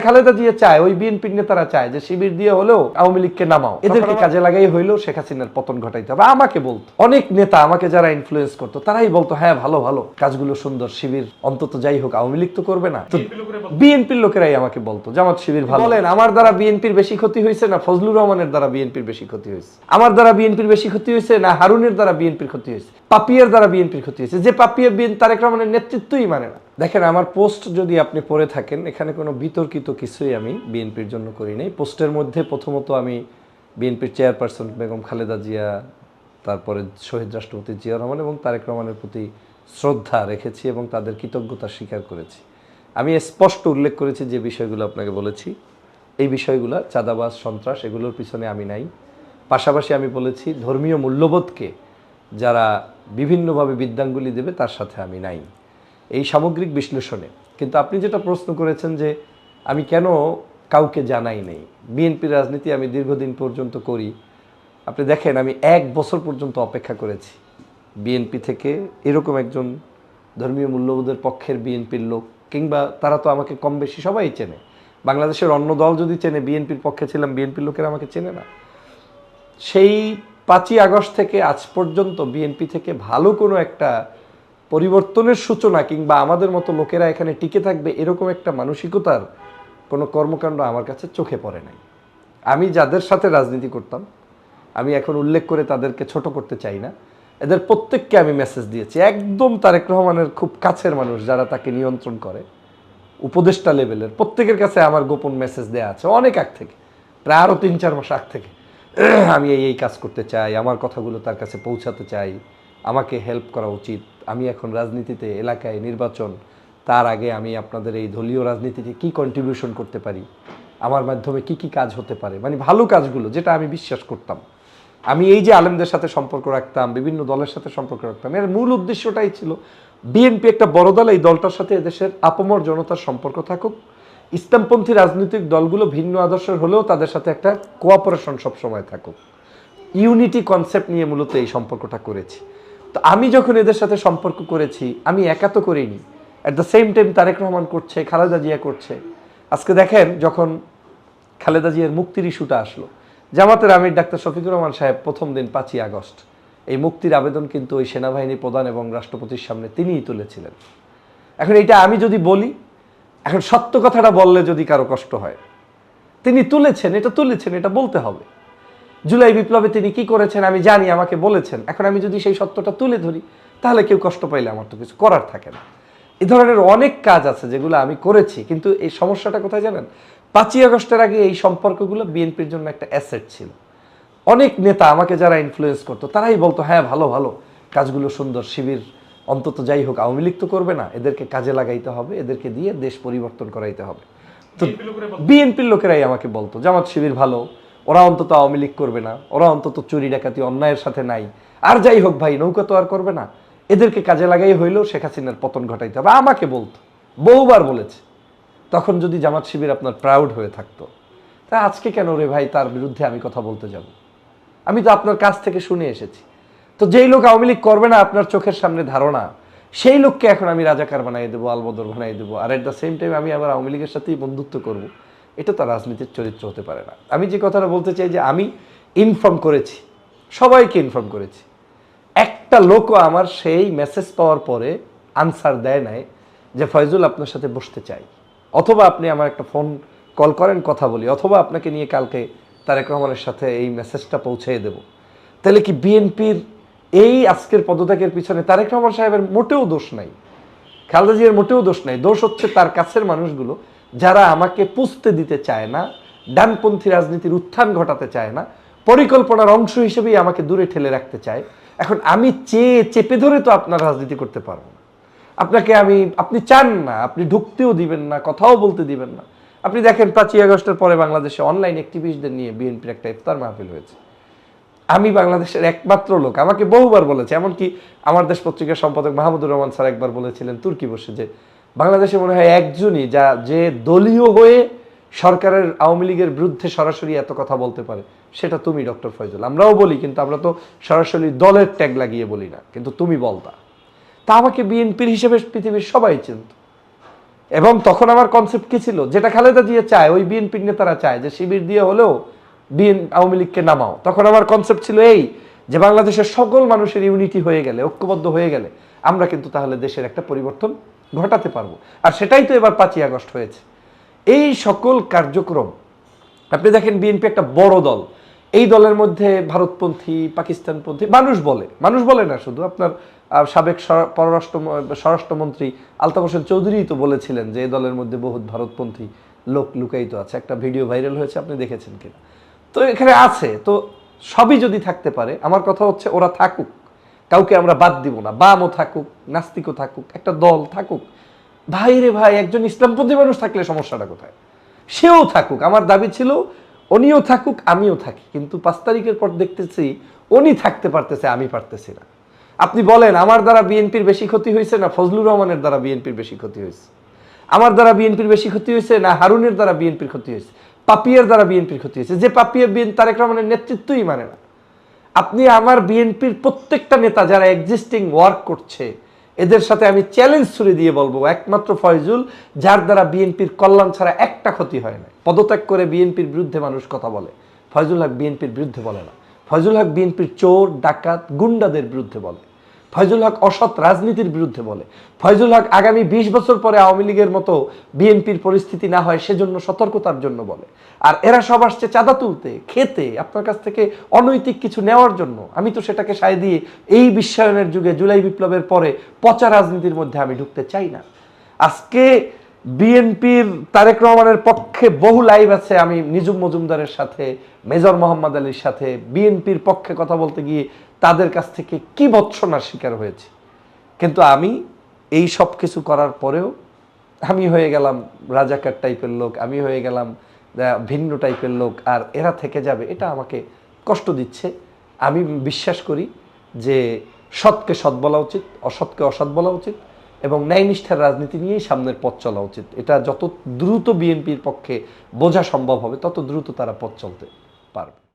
খালেদা জিয়া চায় ওই বিএনপির নেতারা চায় যে শিবির দিয়ে হলেও আওয়ামী লীগকে নামাও। এদেরকে কাজে লাগাই হইলেও শেখ হাসিনার পতন ঘটাইতে হবে। আমাকে বলতো অনেক নেতা আমাকে যারা ইনফ্লুয়েন্স করতো তারাই বলতো হ্যাঁ ভালো ভালো কাজগুলো সুন্দর শিবির অন্তত যাই হোক আওয়ামী লীগ তো করবে না। বিএনপির লোকেরাই আমাকে বলতো জামাত শিবির ভালো। বলেন আমার দ্বারা বিএনপির বেশি ক্ষতি হয়েছে না ফজলুর রহমানের দ্বারা বিএনপির বেশি ক্ষতি হয়েছে আমার দ্বারা বিএনপির বেশি ক্ষতি হয়েছে না হারুনের দ্বারা বিএনপির ক্ষতি হয়েছে পাপিয়ার দ্বারা বিএনপির ক্ষতি হয়েছে যে পাপিয়া বিএন তারেক রহমানের নেতৃত্বই মানে না। দেখেন, আমার পোস্ট যদি আপনি পড়ে থাকেন, এখানে কোনো বিতর্কিত কিছুই আমি বিএনপির জন্য করি নাই। পোস্টের মধ্যে প্রথমত আমি বিএনপির চেয়ারপারসন বেগম খালেদা জিয়া, তারপরে শহীদ রাষ্ট্রপতি জিয়া রহমান এবং তারেক রহমানের প্রতি শ্রদ্ধা রেখেছি এবং তাদের কৃতজ্ঞতা স্বীকার করেছি। আমি স্পষ্ট উল্লেখ করেছি যে বিষয়গুলো আপনাকে বলেছি। এই বিষয়গুলো, চাঁদাবাজ, সন্ত্রাস, এগুলোর পিছনে আমি নাই। পাশাপাশি আমি বলেছি, ধর্মীয় মূল্যবোধকে যারা বিভিন্নভাবে বিদ্যাঙ্গুলি দেবে, তার সাথে আমি নাই। এই সামগ্রিক বিশ্লেষণে। কিন্তু আপনি যেটা প্রশ্ন করেছেন যে আমি কেন কাউকে জানাই নেই? বিএনপি রাজনীতি আমি দীর্ঘদিন পর্যন্ত করি। আপনি দেখেন, আমি এক বছর পর্যন্ত অপেক্ষা করেছি। বিএনপি থেকে এরকম একজন ধর্মীয় মূল্যবোধের পক্ষের বিএনপির লোক, কিংবা তারা তো আমাকে কম বেশি সবাই চেনে। বাংলাদেশের অন্য দল যদি চেনে, বিএনপির পক্ষে ছিলাম, বিএনপির লোকেরা আমাকে চেনে না। সেই পাঁচই আগস্ট থেকে আজ পর্যন্ত বিএনপি থেকে ভালো কোনো একটা পরিবর্তনের সূচনা কিংবা আমাদের মতো লোকেরা এখানে টিকে থাকবে এরকম একটা মানসিকতার কোনো কর্মকাণ্ড আমার কাছে চোখে পড়ে নাই। আমি যাদের সাথে রাজনীতি করতাম, আমি এখন উল্লেখ করে তাদেরকে ছোট করতে চাই না। এদের প্রত্যেককে আমি মেসেজ দিয়েছি। একদম তারেক রহমানের খুব কাছের মানুষ যারা তাকে নিয়ন্ত্রণ করে, উপদেষ্টা লেভেলের প্রত্যেকের কাছে আমার গোপন মেসেজ দেওয়া আছে, অনেক আগ থেকে, প্রায় আরও তিন চার মাস আগ থেকে। আমি এই এই কাজ করতে চাই, আমার কথাগুলো তার কাছে পৌঁছাতে চাই, আমাকে হেল্প করা উচিত। আমি এখন রাজনীতিতে, এলাকায় নির্বাচন, তার আগে আমি আপনাদের এই দলীয় রাজনীতিতে কি কন্ট্রিবিউশন করতে পারি? আমার মাধ্যমে কি কি কাজ হতে পারে? মানে ভালো কাজগুলো, যেটা আমি বিশ্বাস করতাম। আমি এই যে আলেমদের সাথে সম্পর্ক রাখতাম, বিভিন্ন দলের সাথে সম্পর্ক রাখতাম, এর মূল উদ্দেশ্যটাই ছিল বিএনপি একটা বড় দল, এই দলটার সাথে এদেশের আপমর জনতার সম্পর্ক থাকুক। ইসলামপন্থী রাজনৈতিক দলগুলো ভিন্ন আদর্শের হলেও তাদের সাথে একটা কোঅপারেশন সবসময় থাকুক। ইউনিটি কনসেপ্ট নিয়ে মূলত এই সম্পর্কটা করেছি। তো আমি যখন এদের সাথে সম্পর্ক করেছি, আমি একা তো করিনি। At the same time Tarique Rahman করছে, খালেদা জিয়া করছে। আজকে দেখেন যখন খালেদা জিয়ার মুক্তির ইস্যুটা আসলো। জামাতের আমির ডাক্তার শফিকুর রহমান সাহেব প্রথম দিন পাঁচই আগস্ট। এই মুক্তির আবেদন কিন্তু ওই সেনাবাহিনী প্রধান এবং রাষ্ট্রপতির সামনে তিনিই তুলেছিলেন। এখন এটা আমি যদি বলি, এখন সত্য কথাটা বললে যদি কারও কষ্ট হয়, তিনি তুলেছেন, এটা তুলেছেন, এটা বলতে হবে। জুলাই বিপ্লবে তিনি কি করেছেন আমি জানি আমাকে বলেছেন। এখন আমি যদি সেই সত্যটা তুলে ধরি তাহলে কেউ কষ্ট পাইলে আমার তো কিছু করার থাকে না। এই ধরনের অনেক কাজ আছে যেগুলো আমি করেছি কিন্তু এই সমস্যাটা কোথায় জানেন? পাঁচই আগস্টের আগে এই সম্পর্কগুলো বিএনপির জন্য একটা অ্যাসেট ছিল। অনেক নেতা আমাকে যারা ইনফ্লুয়েন্স করতো তারাই বলতো হ্যাঁ ভালো ভালো কাজগুলো সুন্দর শিবির অন্তত যাই হোক আওয়ামী লীগ তো করবে না এদেরকে কাজে লাগাইতে হবে এদেরকে দিয়ে দেশ পরিবর্তন করাইতে হবে। তো বিএনপির লোকেরাই আমাকে বলতো জামাত শিবির ভালো ওরা অন্তত আওয়ামী লীগ করবে না, ওরা অন্তত চুরি ডাকাতি, অন্যায়ের সাথে নাই। আর যাই হোক ভাই, নৌকা তো আর করবে না। এদেরকে কাজে লাগাই হইলেও শেখ হাসিনার পতন ঘটাইতে হবে। আমাকে বলতো, বহুবার বলেছে। তখন যদি জামাত শিবির আপনার প্রাউড হয়ে থাকতো। তা আজকে কেন রে ভাই, তার বিরুদ্ধে আমি কথা বলতে যাব? আমি তো আপনার কাছ থেকে শুনে এসেছি। তো যেই লোক আওয়ামী লীগ করবে না, আপনার চোখের সামনে ধারণা, সেই লোককে এখন আমি রাজাকার বানাই দেবো, আলবদর বানাই দেবো। আর এট দ্য সেম টাইম আমি আবার আওয়ামী লীগের সাথেই বন্ধুত্ব করব। এটা তো রাজনীতির চরিত্র হতে পারে না। আমি যে কথাটা বলতে চাই যে আমি ইনফর্ম করেছি, সবাইকে ইনফর্ম করেছি। একটা লোকও আমার সেই মেসেজ পাওয়ার পরে আনসার দেয় নাই যে, ফয়জুল, আপনার সাথে বসতে চাই। অথবা আপনি আমার একটা ফোন কল করেন, কথা বলি, অথবা আপনাকে নিয়ে কালকে তারেক রহমানের সাথে এই মেসেজটা পৌঁছে দেব। তাহলে কি বিএনপির এই আজকের পদত্যাগের পিছনে তারেক রহমান সাহেবের মোটেও দোষ নাই? খালেদা জিয়ার মোটেও দোষ নাই। দোষ হচ্ছে তার কাছের মানুষগুলো যারা আমাকে পুষতে দিতে চায় না, ডানপন্থী রাজনীতির উত্থান ঘটাতে চায় না, পরিকল্পনার অংশ হিসেবেই আমাকে দূরে ঠেলে রাখতে চায়। এখন আমি চেয়ে চেপে ধরে তো আপনার রাজনীতি করতে পারব না। আপনাকে আমি, আপনি চান না, আপনি ঢুকতেও দিবেন না, কথাও বলতে দিবেন না। আপনি দেখেন পাঁচই আগস্টের পরে বাংলাদেশে অনলাইন অ্যাক্টিভিস্টদের নিয়ে বিএনপির একটা ইফতার মাহফিল হয়েছে। আমি বাংলাদেশের একমাত্র লোক। আমাকে বহুবার বলেছে, এমনকি আমার দেশ পত্রিকার সম্পাদক মাহমুদুর রহমান স্যার একবার বলেছিলেন তুর্কি বসে যে বাংলাদেশে মনে হয় একজনই যা যে দলীয় হয়ে সরকারের আওয়ামী লীগের বিরুদ্ধে সরাসরি এত কথা বলতে পারে। সেটা তুমি, ডক্টর ফয়জল। আমরাও বলি, কিন্তু আমরা তো সরাসরি দলের ট্যাগ লাগিয়ে বলি না। কিন্তু তুমি বলতা। তা আমাকে বিএনপির হিসেবে পৃথিবীর সবাই চিনত। এবং তখন আমার কনসেপ্ট কি ছিল? যেটা খালেদা জিয়া চায়, ওই বিএনপির নেতারা চায় যে শিবির দিয়ে হলেও বিএন, আওয়ামী লীগকে নামাও। তখন আমার কনসেপ্ট ছিল এই যে বাংলাদেশের সকল মানুষের ইউনিটি হয়ে গেলে, ঐক্যবদ্ধ হয়ে গেলে, আমরা কিন্তু তাহলে দেশের একটা পরিবর্তন ঘটাতে পারব। আর সেটাই তো এবার পাঁচই আগস্ট হয়েছে। এই সকল কার্যক্রম, আপনি দেখেন বিএনপি একটা বড় দল। এই দলের মধ্যে ভারতপন্থী, পাকিস্তানপন্থী, মানুষ বলে। মানুষ বলে না, শুধু আপনার সাবেক পররাষ্ট্র স্বরাষ্ট্রমন্ত্রী আলতাফ হোসেন চৌধুরী তো বলেছিলেন যে এই দলের মধ্যে বহুত ভারতপন্থী লোক লুকায়িত আছে। একটা ভিডিও ভাইরাল হয়েছে, আপনি দেখেছেন কিনা? তো এখানে আছে। তো সবই যদি থাকতে পারে, আমার কথা হচ্ছে ওরা থাকুক। কাউকে আমরা বাদ দিব না। বামও থাকুক, নাস্তিকও থাকুক, একটা দল থাকুক। ভাই রে ভাই, একজন ইসলামপন্থী মানুষ থাকলে সমস্যাটা কোথায়? সেও থাকুক। আমার দাবি ছিল উনিও থাকুক, আমিও থাকি। কিন্তু পাঁচ তারিখের পর দেখতেছি, উনি থাকতে পারতেছে, আমি পারতেছি না। আপনি বলেন, আমার দ্বারা বিএনপির বেশি ক্ষতি হয়েছে না ফজলুর রহমানের দ্বারা বিএনপির বেশি ক্ষতি হয়েছে? আমার দ্বারা বিএনপির বেশি ক্ষতি হয়েছে না হারুনের দ্বারা বিএনপির ক্ষতি হয়েছে? পাপিয়ার দ্বারা বিএনপির ক্ষতি হয়েছে? যে পাপিয়া বিএন তারেক রহমানের নেতৃত্বই মানে না। আপনি আমার বিএনপির প্রত্যেকটা নেতা যারা এক্সিস্টিং ওয়ার্ক করছে, এদের সাথে আমি চ্যালেঞ্জ ছুড়ে দিয়ে বলব। একমাত্র ফয়জুল, যার দ্বারা বিএনপির কল্যাণ ছাড়া একটা ক্ষতি হয় না। পদত্যাগ করে বিএনপির বিরুদ্ধে মানুষ কথা বলে। ফয়জুল হক বিএনপির বিরুদ্ধে বলে না। ফয়জুল হক বিএনপির চোর, ডাকাত, গুন্ডাদের বিরুদ্ধে বলে। ফয়জুল হক অসৎ রাজনীতির বিরুদ্ধে বলে। ফয়জুল হক আগামী বিশ বছর পরে আওয়ামী লীগের মতো বিএনপির পরিস্থিতি না হয় সেজন্য সতর্কতার জন্য বলে। আর এরা সব আসছে চাঁদা তুলতে, খেতে, আপনার কাছ থেকে অনৈতিক কিছু নেওয়ার জন্য। আমি তো সেটাকে সায় দিয়ে এই বিশ্বায়নের যুগে জুলাই বিপ্লবের পরে পচা রাজনীতির মধ্যে আমি ঢুকতে চাই না। আজকে বিএনপির তারেক রহমানের পক্ষে বহু লাইভ আছে, আমি নিজুম মজুমদারের সাথে, মেজর মোহাম্মদ আলীর সাথে, বিএনপির পক্ষে কথা বলতে গিয়ে তাদের কাছ থেকে কি বৎসনার শিকার হয়েছে। কিন্তু আমি এই সব কিছু করার পরেও আমি হয়ে গেলাম রাজাকার টাইপের লোক, আমি হয়ে গেলাম ভিন্ন টাইপের লোক, আর এরা থেকে যাবে, এটা আমাকে কষ্ট দিচ্ছে। আমি বিশ্বাস করি যে সৎকে সৎ বলা উচিত, অসৎকে অসৎ বলা উচিত এবং ন্যায়নিষ্ঠার রাজনীতি নিয়েই সামনের পথ চলা উচিত। এটা যত দ্রুত বিএনপির পক্ষে বোঝা সম্ভব হবে, তত দ্রুত তারা পথ চলতে পারবে।